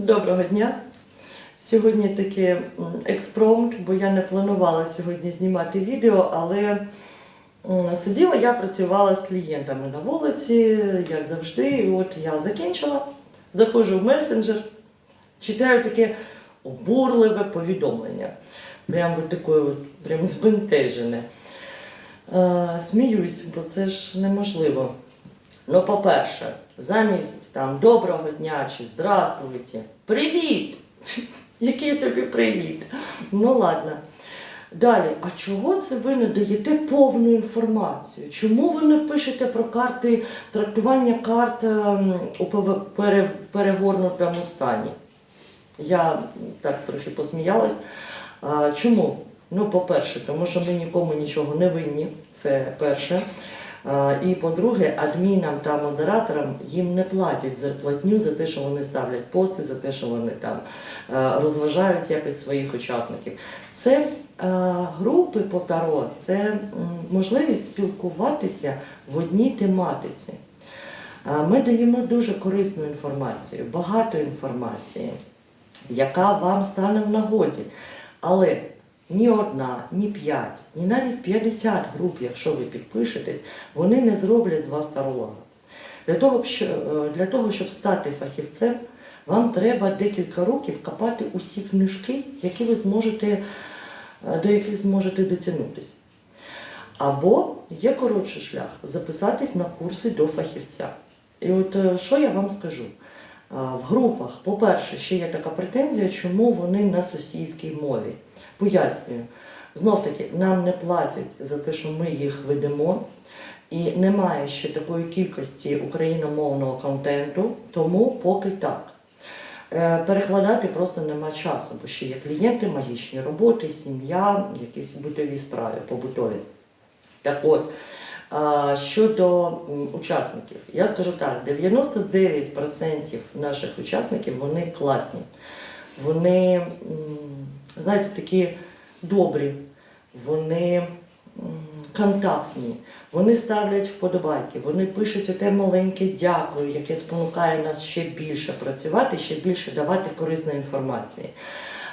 Доброго дня. Сьогодні такий експромт, бо я не планувала сьогодні знімати відео, але сиділа я працювала з клієнтами на вулиці, як завжди. І от я закінчила, заходжу в месенджер, читаю таке обурливе повідомлення. Прям от таке прям збентежене. Е, сміюсь, бо це ж неможливо. Ну, по-перше, замість там доброго дня чи здравствуйте, привіт! Який тобі привіт? Ну ладно. Далі, а чого це ви не даєте повну інформацію? Чому ви не пишете про карти трактування карт ем, у перегорнутому стані? Я так трохи посміялась. Чому? Ну, по-перше, тому що ми нікому нічого не винні, це перше. І по-друге, адмінам та модераторам їм не платять зарплатню за те, що вони ставлять пости, за те, що вони там розважають якось своїх учасників. Це групи по таро, це можливість спілкуватися в одній тематиці. Ми даємо дуже корисну інформацію, багато інформації, яка вам стане в нагоді. Але ні одна, ні п'ять, ні навіть 50 груп, якщо ви підпишетесь, вони не зроблять з вас таролога. Для того, е, для того, щоб стати фахівцем, вам треба декілька років копати усі книжки, які ви зможете, е, до яких зможете дотягнутися. Або є коротший шлях записатись на курси до фахівця. І от е, що я вам скажу? А, В групах, по-перше, ще є така претензія, чому вони на сосійській мові. Пояснюю. Знов таки, нам не платять за те, що ми їх ведемо, і немає ще такої кількості україномовного контенту, тому поки так. Е, Перекладати просто нема часу, бо ще є клієнти, магічні роботи, сім'я, якісь бутові справи, побутові. Так от, щодо учасників, я скажу так: 99% наших учасників вони класні. Вони, знаєте, такі добрі, вони контактні, вони ставлять вподобайки, вони пишуть оте маленьке дякую, яке спонукає нас ще більше працювати, ще більше давати корисної інформації.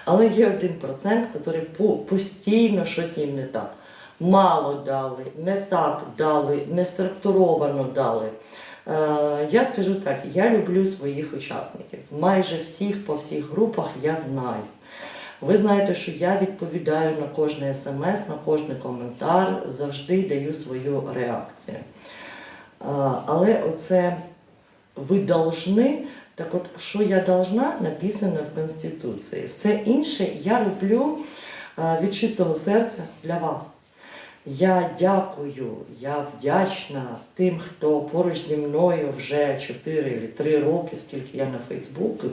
Але є один процент, який постійно щось їм не так. Мало дали, не так дали, не структуровано дали. Е, я скажу так, я люблю своїх учасників. Майже всіх по всіх групах я знаю. Ви знаєте, що я відповідаю на кожне смс, на кожний коментар, завжди даю свою реакцію. А, Але оце ви должны, так от що я должна, написано в Конституції. Все інше я роблю а, від чистого серця для вас. Я дякую, я вдячна тим, хто поруч зі мною вже 4 чи 3 роки, скільки я на Фейсбуку,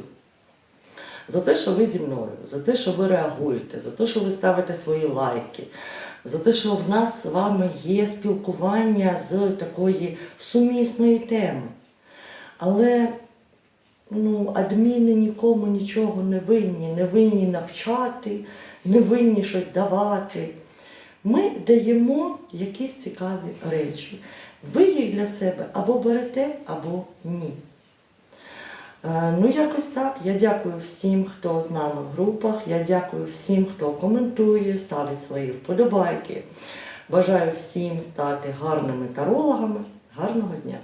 за те, що ви зі мною, за те, що ви реагуєте, за те, що ви ставите свої лайки, за те, що в нас з вами є спілкування з такої сумісної теми. Але ну, адміни нікому нічого не винні, не винні навчати, не винні щось давати. Ми даємо якісь цікаві речі. Ви їх для себе або берете, або ні. Е, Ну, якось так. Я дякую всім, хто з нами в групах. Я дякую всім, хто коментує, ставить свої вподобайки. Бажаю всім стати гарними тарологами. Гарного дня!